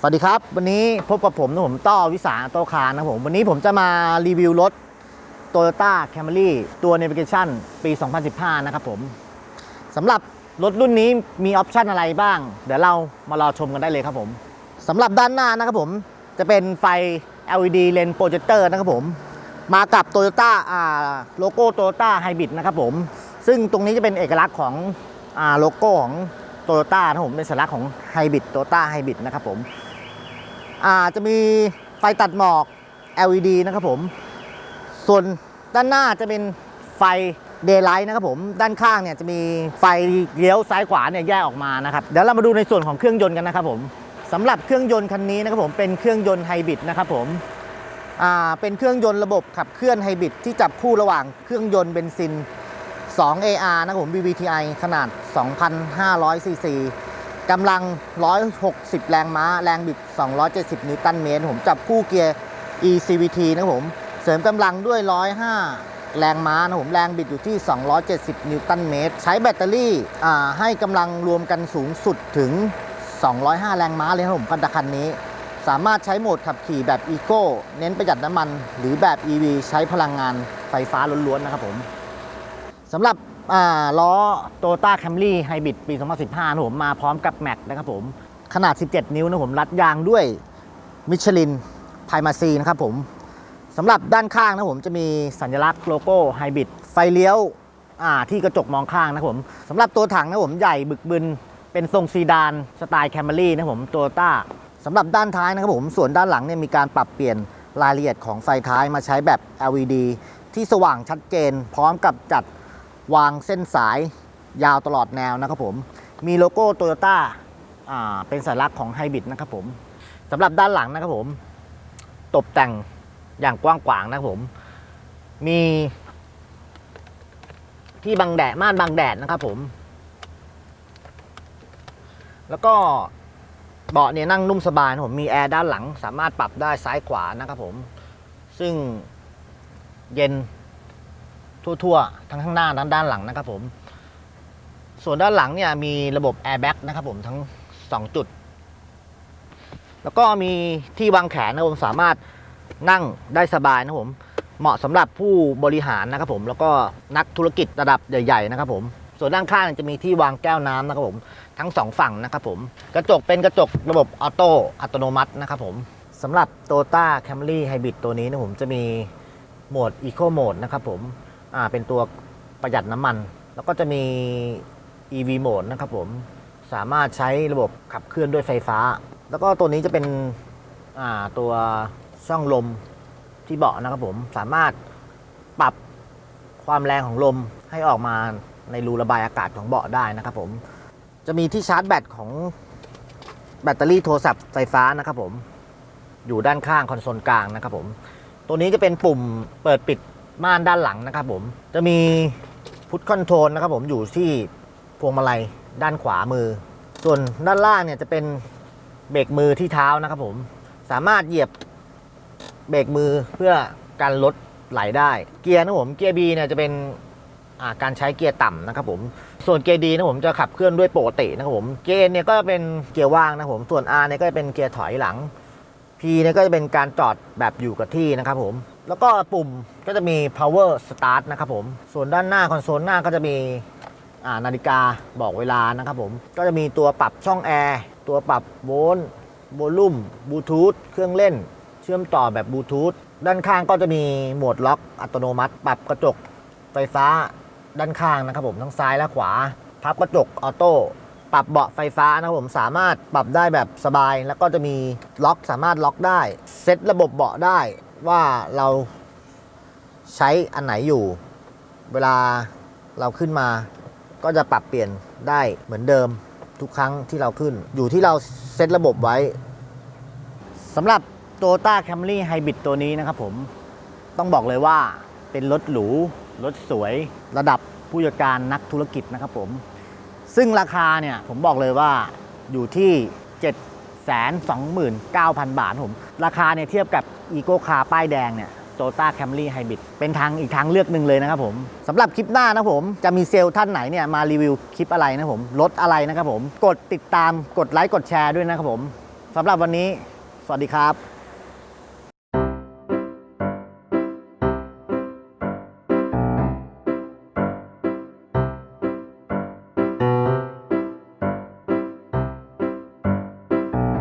สวัสดีครับ วันนี้พบกับผมนะผมต้อวิสาโตคารนะผมวันนี้ผมจะมารีวิวรถ Toyota Camry ตัว Navigation ปี 2015 นะครับผมสำหรับรถรุ่นนี้มีออปชันอะไรบ้าง เดี๋ยวเรามารอชมกันได้เลยครับผมสำหรับด้านหน้านะครับผมจะเป็นไฟ LED Lens Projector นะครับผม มากับ Toyota อ่าโลโก้ Toyota Hybrid นะครับผม ซึ่งตรงนี้จะเป็นเอกลักษณ์ของอ่าโลโก้ของ Toyota นะผมเป็นสัญลักษณ์ของ Hybrid Toyota Hybrid นะครับผม จะมีไฟตัดหมอก LED นะครับผม ส่วนด้านหน้าจะเป็นไฟ Daylight นะครับผมด้านข้างเนี่ยจะมีไฟเลี้ยวซ้ายขวาเนี่ยแยกออกมานะครับเดี๋ยวเรามาดูในส่วนของเครื่องยนต์กันนะครับผมสำหรับเครื่องยนต์คันนี้นะครับผมเป็นเครื่องยนต์ไฮบริดนะครับผมอ่าเป็นเครื่องยนต์ระบบขับเคลื่อนไฮบริดที่จับคู่ระหว่างเครื่องยนต์เบนซิน 2 AR นะครับผม BBTI ขนาด 2,500ซีซี กำลัง 160 แรงม้า แรงบิด 270 นิวตันเมตร ผมจับคู่เกียร์ ECVT นะผม เสริมกำลังด้วย 105 แรงม้านะผม แรงบิดอยู่ที่ 270 นิวตันเมตร ใช้แบตเตอรี่ให้กำลังรวมกันสูงสุดถึง 205 แรงม้าเลยครับผมคันนี้ สามารถใช้โหมดขับขี่แบบ Eco เน้นประหยัดน้ำมัน หรือแบบ EV ใช้พลังงานไฟฟ้าล้วนๆนะครับผมสำหรับ ล้อ Toyota Camry Hybrid ปี 2015นะผมมาพร้อมกับแม็กนะครับผมขนาด 17 นิ้วนะผมรัดยางด้วยมิชลินไพมาซีนะครับผมสำหรับด้านข้างนะผมจะมีสัญลักษณ์โลโก้ Hybrid ไฟเลี้ยวที่กระจกมองข้างนะผมสำหรับตัวถังนะผมใหญ่บึกบึน เป็นทรงซีดานสไตล์ Camry นะผมโตต้าสำหรับด้านท้ายนะครับผมส่วนด้านหลังเนี่ยมีการปรับเปลี่ยนรายละเอียดของไฟท้ายมาใช้แบบ LED ที่สว่างชัดเจน พร้อมกับจัด วางเส้นสายยาวตลอดแนวนะครับผม มีโลโก้โตโยต้าเป็นสัญลักษณ์ของไฮบริดนะครับผมสำหรับด้านหลังนะครับผม ตกแต่งอย่างกว้างขวางนะครับผม มีที่บังแดดม่านบังแดดนะครับผม แล้วก็เบาะเนี่ยนั่งนุ่มสบายนะผมมีแอร์ด้านหลัง สามารถปรับได้ซ้ายขวานะครับผม ซึ่งเย็น ทั่วๆ ทั้งข้างหน้าทั้งด้านหลังนะครับผม ส่วนด้านหลังเนี่ยมีระบบแอร์แบ็กนะครับผมทั้ง 2 จุด แล้วก็มีที่วางแขนนะครับผมสามารถนั่งได้สบายนะผมเหมาะสำหรับผู้บริหารนะครับผมแล้วก็นักธุรกิจระดับใหญ่ๆนะครับผมส่วนด้านข้างจะมีที่วางแก้วน้ำนะครับผมทั้งสองฝั่งนะครับผมกระจกเป็นกระจกระบบออโต้อัตโนมัตินะครับผมสำหรับ Toyota Camry Hybrid ตัวนี้นะผมจะมีโหมด Eco Mode นะครับผม อ่าเป็นตัวประหยัดน้ำมัน แล้วก็จะมี EV Mode นะครับผมสามารถใช้ระบบขับเคลื่อนด้วยไฟฟ้า แล้วก็ตัวนี้จะเป็นอ่าตัวช่องลมที่เบาะนะครับผมสามารถปรับความแรงของลมให้ออกมาในรูระบายอากาศของเบาะได้นะครับผม จะมีที่ชาร์จแบตของแบตเตอรี่โทรศัพท์ไฟฟ้านะครับผม อยู่ด้านข้างคอนโซลกลางนะครับผม ตัวนี้จะเป็นปุ่มเปิดปิด ม่านด้านหลังนะครับผมจะมีพุทคอนโทรลนะครับผมอยู่ที่พวงมาลัยด้านขวามือ ส่วนด้านล่างเนี่ยจะเป็นเบรกมือที่เท้านะครับผมสามารถเหยียบเบรกมือเพื่อการลดไหลได้ เกียร์นะผมเกียร์ B เนี่ยจะเป็นการใช้เกียร์ต่ำนะครับผม ส่วนเกียร์ D นะผมจะขับเคลื่อนด้วยปกตินะครับผม เกียร์เนี่ยก็เป็นเกียร์ว่างนะผม ส่วน R เนี่ยก็จะเป็นเกียร์ถอยหลัง P เนี่ยก็จะเป็นการจอดแบบอยู่กับที่นะครับผม แล้วก็ปุ่มก็จะมี power start นะครับผม ส่วนด้านหน้าคอนโซลหน้าก็จะมีนาฬิกาบอกเวลานะครับผม ก็จะมีตัวปรับช่องแอร์ตัวปรับโวลต์โวลุ่มบลูทูธเครื่องเล่น เชื่อมต่อแบบบลูทูธด้านข้างก็จะมีโหมดล็อกอัตโนมัติ ปรับกระจกไฟฟ้าด้านข้างนะครับผมทั้งซ้ายและขวา พับกระจกออโต้ปรับเบาะไฟฟ้านะครับผมสามารถปรับได้แบบสบาย แล้วก็จะมีล็อกสามารถล็อกได้ เซตระบบเบาะได้ ว่าเราใช้อันไหนอยู่ เวลาเราขึ้นมา ก็จะปรับเปลี่ยนได้เหมือนเดิมทุกครั้งที่เราขึ้น อยู่ที่เราเซตระบบไว้สำหรับ Toyota Camry Hybrid ตัวนี้นะครับผมต้องบอกเลยว่าเป็นรถหรู รถสวย ระดับผู้จัดการนักธุรกิจนะครับผม ซึ่งราคาเนี่ยผมบอกเลยว่าอยู่ที่ 7 2 9 0 0 0 บาทครับผม ราคาเนี่ยเทียบกับ อีโกคาป้ายแดงเนี่ยโตต้าแคมรี่ไฮบริดเป็นทางอีกทางเลือกหนึ่งเลยนะครับผมสำหรับคลิปหน้านะผมจะมีเซลล์ท่านไหนเนี่ยมารีวิวคลิปอะไรนะผมรถอะไรนะครับผม กดติดตามกดไลค์กดแชร์ด้วยนะครับผมสำหรับวันนี้ สวัสดีครับ